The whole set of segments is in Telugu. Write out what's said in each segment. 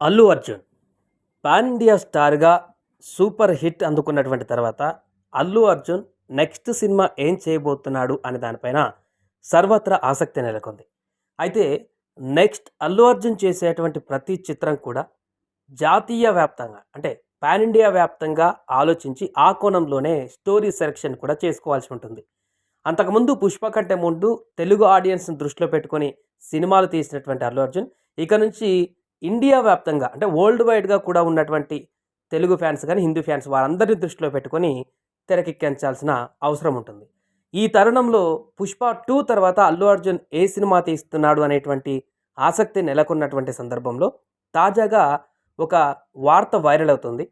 అల్లు అర్జున్. పాన్ ఇండియా స్టార్గా సూపర్ హిట్ అందుకున్నటువంటి తర్వాత అల్లు అర్జున్ నెక్స్ట్ సినిమా ఏం చేయబోతున్నాడు అనే దానిపైన సర్వత్రా ఆసక్తి నెలకొంది. అయితే నెక్స్ట్ అల్లు అర్జున్ చేసేటువంటి ప్రతి చిత్రం కూడా జాతీయ వ్యాప్తంగా అంటే పాన్ ఇండియా వ్యాప్తంగా ఆలోచించి ఆ కోణంలోనే స్టోరీ సెలెక్షన్ కూడా చేసుకోవాల్సి ఉంటుంది. అంతకుముందు పుష్ప కంటే ముందు తెలుగు ఆడియన్స్ని దృష్టిలో పెట్టుకొని సినిమాలు తీసినటువంటి అల్లు అర్జున్. ఇక నుంచి ఇండియా వ్యాప్తంగా అంటే వరల్డ్ వైడ్గా కూడా ఉన్నటువంటి తెలుగు ఫ్యాన్స్ కానీ హిందూ ఫ్యాన్స్ వారందరినీ దృష్టిలో పెట్టుకొని తెరకెక్కించాల్సిన అవసరం ఉంటుంది. ఈ తరుణంలో పుష్ప టూ తర్వాత అల్లు అర్జున్ ఏ సినిమా తీస్తున్నాడు అనేటువంటి ఆసక్తి నెలకొన్నటువంటి సందర్భంలో తాజాగా ఒక వార్త వైరల్ అవుతుంది.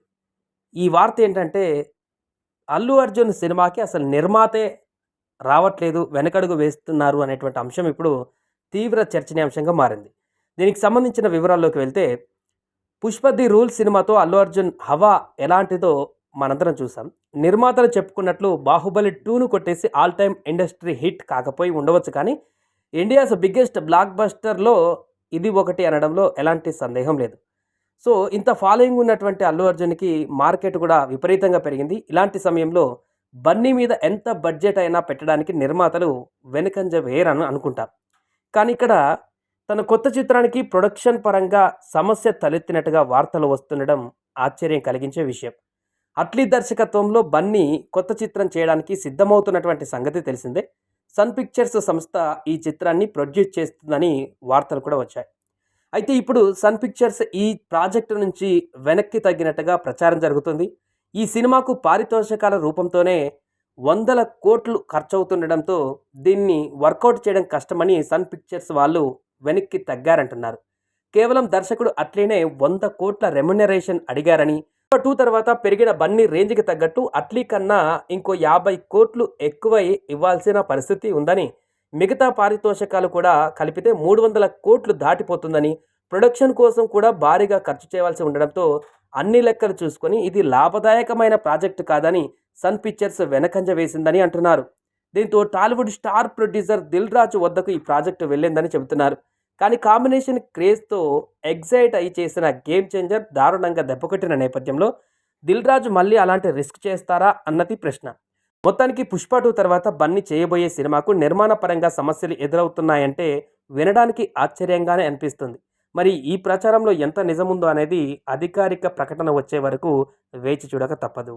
ఈ వార్త ఏంటంటే అల్లు అర్జున్ సినిమాకి అసలు నిర్మాతే రావట్లేదు వెనకడుగు వేస్తున్నారు అనేటువంటి అంశం ఇప్పుడు తీవ్ర చర్చనీయాంశంగా మారింది. దీనికి సంబంధించిన వివరాల్లోకి వెళ్తే పుష్ప ది రూల్ సినిమాతో అల్లు అర్జున్ హవా ఎలాంటిదో మనందరం చూసాం నిర్మాతలు చెప్పుకున్నట్లు బాహుబలి టూను కొట్టేసి ఆల్ టైమ్ ఇండస్ట్రీ హిట్ కాకపోయి ఉండవచ్చు కానీ ఇండియాస్ బిగ్గెస్ట్ బ్లాక్ బస్టర్లో ఇది ఒకటి అనడంలో ఎలాంటి సందేహం లేదు. సో ఇంత ఫాలోయింగ్ ఉన్నటువంటి అల్లు అర్జున్కి మార్కెట్ కూడా విపరీతంగా పెరిగింది. ఇలాంటి సమయంలో బన్నీ మీద ఎంత బడ్జెట్ అయినా పెట్టడానికి నిర్మాతలు వెనుకంజ వేయరని అనుకుంటా. కానీ ఇక్కడ తన కొత్త చిత్రానికి ప్రొడక్షన్ పరంగా సమస్య తలెత్తినట్టుగా వార్తలు వస్తుండడం ఆశ్చర్యం కలిగించే విషయం. అట్లీ దర్శకత్వంలో బన్నీ కొత్త చిత్రం చేయడానికి సిద్ధమవుతున్నటువంటి సంగతి తెలిసిందే. సన్ పిక్చర్స్ సంస్థ ఈ చిత్రాన్ని ప్రొడ్యూస్ చేస్తుందని వార్తలు కూడా వచ్చాయి. అయితే ఇప్పుడు సన్ పిక్చర్స్ ఈ ప్రాజెక్టు నుంచి వెనక్కి తగ్గినట్టుగా ప్రచారం జరుగుతుంది. ఈ సినిమాకు పారితోషికాల రూపంతోనే వందల కోట్లు ఖర్చవుతుండడంతో దీన్ని వర్కౌట్ చేయడం కష్టమని సన్ పిక్చర్స్ వాళ్ళు వెనక్కి తగ్గారంటున్నారు. కేవలం దర్శకుడు అట్లీనే వంద కోట్ల రెమ్యునరేషన్ అడిగారని టూ తర్వాత పెరిగిన బన్నీ రేంజ్కి తగ్గట్టు అట్లీ కన్నా ఇంకో యాభై కోట్లు ఎక్కువై ఇవ్వాల్సిన పరిస్థితి ఉందని మిగతా పారితోషికాలు కూడా కలిపితే మూడు వందల కోట్లు దాటిపోతుందని ప్రొడక్షన్ కోసం కూడా భారీగా ఖర్చు చేయవలసి ఉండడంతో అన్ని లెక్కలు చూసుకొని ఇది లాభదాయకమైన ప్రాజెక్టు కాదని సన్ పిక్చర్స్ వెనకంజ వేసిందని అంటున్నారు. దీంతో Tollywood star producer Dil Raju వద్దకు ఈ ప్రాజెక్టు వెళ్ళిందని చెబుతున్నారు. కానీ కాంబినేషన్ క్రేజ్తో ఎగ్జైట్ అయి చేసిన గేమ్ చేంజర్ దారుణంగా దెబ్బకొట్టిన నేపథ్యంలో దిల్ రాజు మళ్ళీ అలాంటి రిస్క్ చేస్తారా అన్నది ప్రశ్న. మొత్తానికి పుష్ప టూ తర్వాత బన్నీ చేయబోయే సినిమాకు నిర్మాణ పరంగా సమస్యలు ఎదురవుతున్నాయంటే వినడానికి ఆశ్చర్యంగానే అనిపిస్తుంది. మరి ఈ ప్రచారంలో ఎంత నిజముందో అనేది అధికారిక ప్రకటన వచ్చే వరకు వేచి చూడక తప్పదు.